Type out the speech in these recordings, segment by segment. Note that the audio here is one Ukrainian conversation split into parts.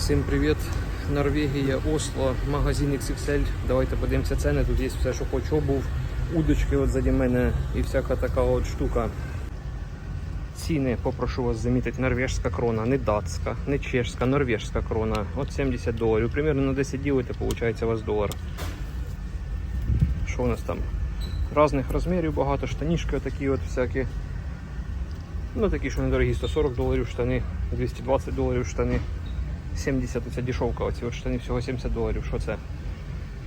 Всім привіт! Норвегія, Осло, магазин XXL. Давайте подивимося ціни. Тут є все, що хочу. Обув, удочки от мене і всяка така от штука. Ціни, попрошу вас замітити, норвежська крона, не датська, не чешська, норвежська крона. От 70 доларів. Примерно на 10 ділите, виходить у вас долар. Що у нас там? Разних розмірів багато, штанішки отакі от всякі. Ну такі, що недорогі, 140 доларів штани, 220 доларів штани. 70 оця дешевка, оці штани всього 70 доларів. Що це?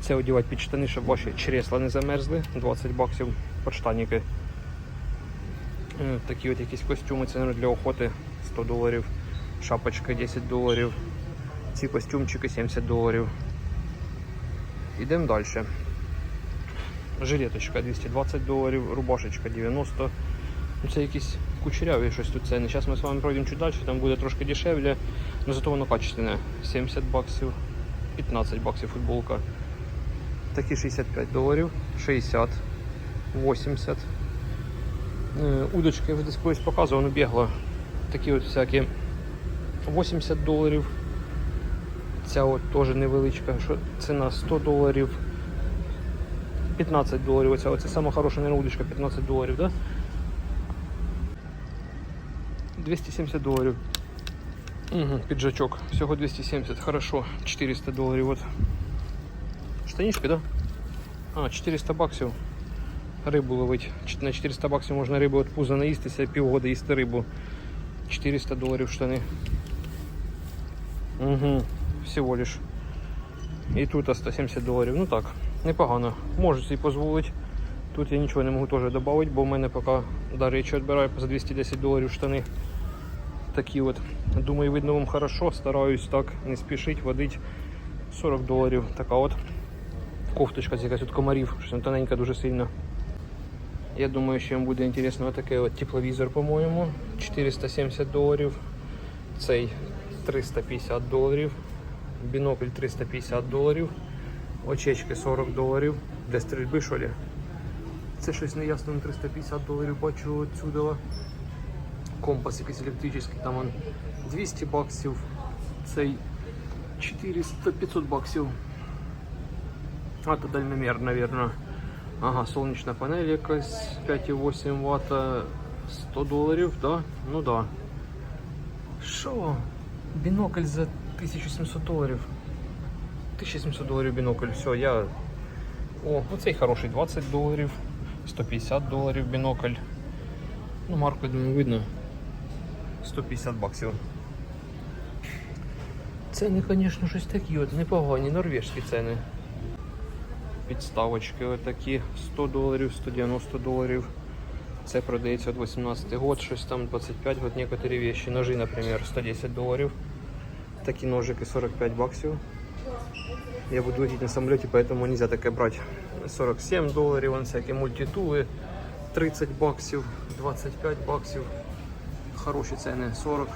Це одягати під штани, щоб ваші чресла не замерзли. 20 баксів подштаніки. Е, Такі от якісь костюми, це для охоти 100 доларів. Шапочка 10 доларів. Ці костюмчики 70 доларів. Йдемо далі. Жилеточка 220 доларів, рубашечка 90. Ну, Це якісь кучеряві щось тут ціни. Зараз ми з вами пройдемо чуть далі, там буде трошки дешевле, але зато воно качественне. 70 баксів, 15 баксів футболка. Такі 65 доларів, 60, 80. Е, Удочки я вже десь колись показував, воно бігло. Такі от всякі 80 доларів. Ця от теж невеличка, ціна 100 доларів. 15 доларів. Оця, оце сама хороша наверное, удочка, 15 доларів, да? 270 доларів. Угу, піджачок. Всього 270, хорошо. 400 доларів. От. Штанішки, да? А, 400 баксів. Рибу ловить. На 400 баксів можна рибу від пуза наїстися, півгода їсти рибу. 400 доларів штани. Угу, всього лиш. І тут 170 доларів. Ну так, непогано. Можу собі дозволити. Тут я нічого не можу теж додати, бо в мене поки до речі відбираю за 210 доларів штани. Такі от. Думаю, видно вам хорошо. Стараюсь так не спішити, водить 40 доларів. Така от кофточка з якась от комарів, що тоненька дуже сильно. Я думаю, що вам буде інтересно отакий от тепловізор, по-моєму. 470 доларів. Цей 350 доларів. Бінокль 350 доларів. Очечки 40 доларів. Для стрільби, що ли? Це щось неясно на 350 доларів бачу отсюда. Компас якийсь електричний, там он 200 баксів. Цей 400 500 баксів. А, то дальномір, наверное. Ага, сонячна панель якась 5,8 Вт. 100 доларів, да? Ну да. Що? Бінокль за 1700 доларів. 1700 доларів бінокль. Все, я. О, оцей хороший 20 доларів, 150 доларів бінокль. Ну, марку, я думаю, видно. 150 баксів. Ціни, звісно, щось такі от непогані, норвежські ціни. Підставочки отакі 100 доларів, 190 доларів. Це продається від 18 год, щось там 25 год, некоторі вещи. Ножи, наприклад, 110 доларів. Такі ножики 45 баксів. Я буду лететь на самолете, поэтому нельзя таке брать. 47 доларів, вон всякі мультитули, 30 баксів, 25 баксів. Хороші ціни, 40.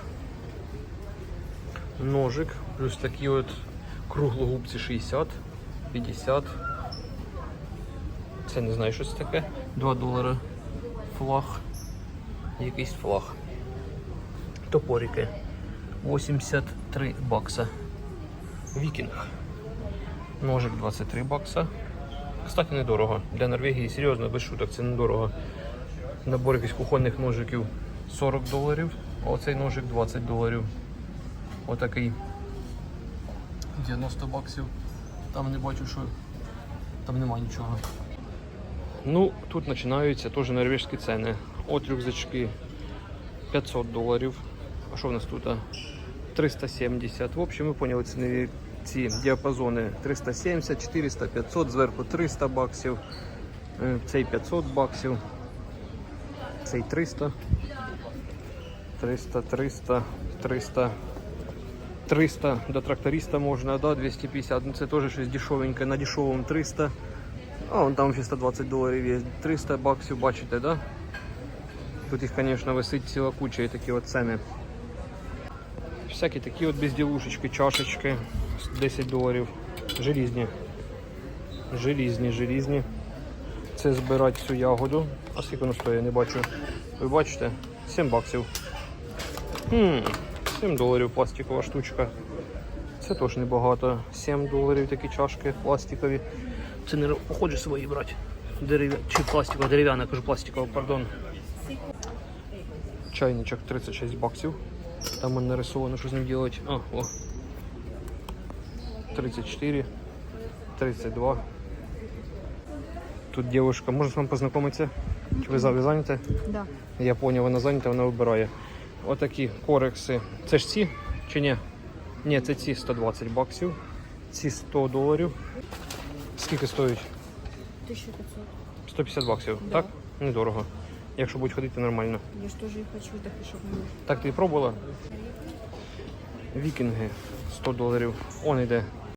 Ножик, плюс такі от круглогубці 60, 50. Це не знаю, що це таке. 2 долари. Флаг. Якийсь флаг. Топорики. 83 бакса. Вікінг. Ножик 23 бакса. Кстати, недорого. Для Норвегії серйозно, без шуток, це недорого. Набор якихось кухонних ножиків 40 доларів, а оцей ножик 20 доларів. Отакий 90 баксів. Там не бачу, що там нема нічого. Ну, тут починаються теж норвежські ціни. От рюкзачки 500 доларів. А що в нас тут? 370. В общем, ви поняли цінові ці діапазони 370, 400, 500, зверху 300 баксів, е, цей 500 баксів, цей 300, 300, 300, 300, 300, до тракториста можна, да, 250, ну це теж щось дешевеньке, на дешевому 300, а вон там ще 120 доларів є, 300 баксів, бачите, да? Тут їх, звісно, висить ціла куча і такі от ціни. Всякі такі от безділушечки, чашечки, 10 доларів. Желізні. Желізні, желізні. Це збирати цю ягоду. А скільки воно стоїть, я не бачу. Ви бачите? 7 баксів. Хм, 7 доларів пластикова штучка. Це теж небагато. 7 доларів такі чашки пластикові. Це не похоже свої брати. Дерев'я... Чи пластикова, дерев'яна, кажу пластикова, пардон. Чайничок 36 баксів. Там мене нарисовано, що з ним робити. А, о. 34, 32. Тут дівчинка, може з вами познайомитися? Чи ви за- ви зайняті? Да. Я поняв, вона зайнята, вона вибирає. Отакі корекси. Це ж ці чи ні? Ні, це ці 120 баксів. Ці 100 доларів. Скільки стоїть? 1500. 150 баксів, Да. так? Недорого. Якщо будуть ходити нормально. Я же тоже их хочу, так и чтобы Так ти пробувала? Вікінги 100 доларів. Он йде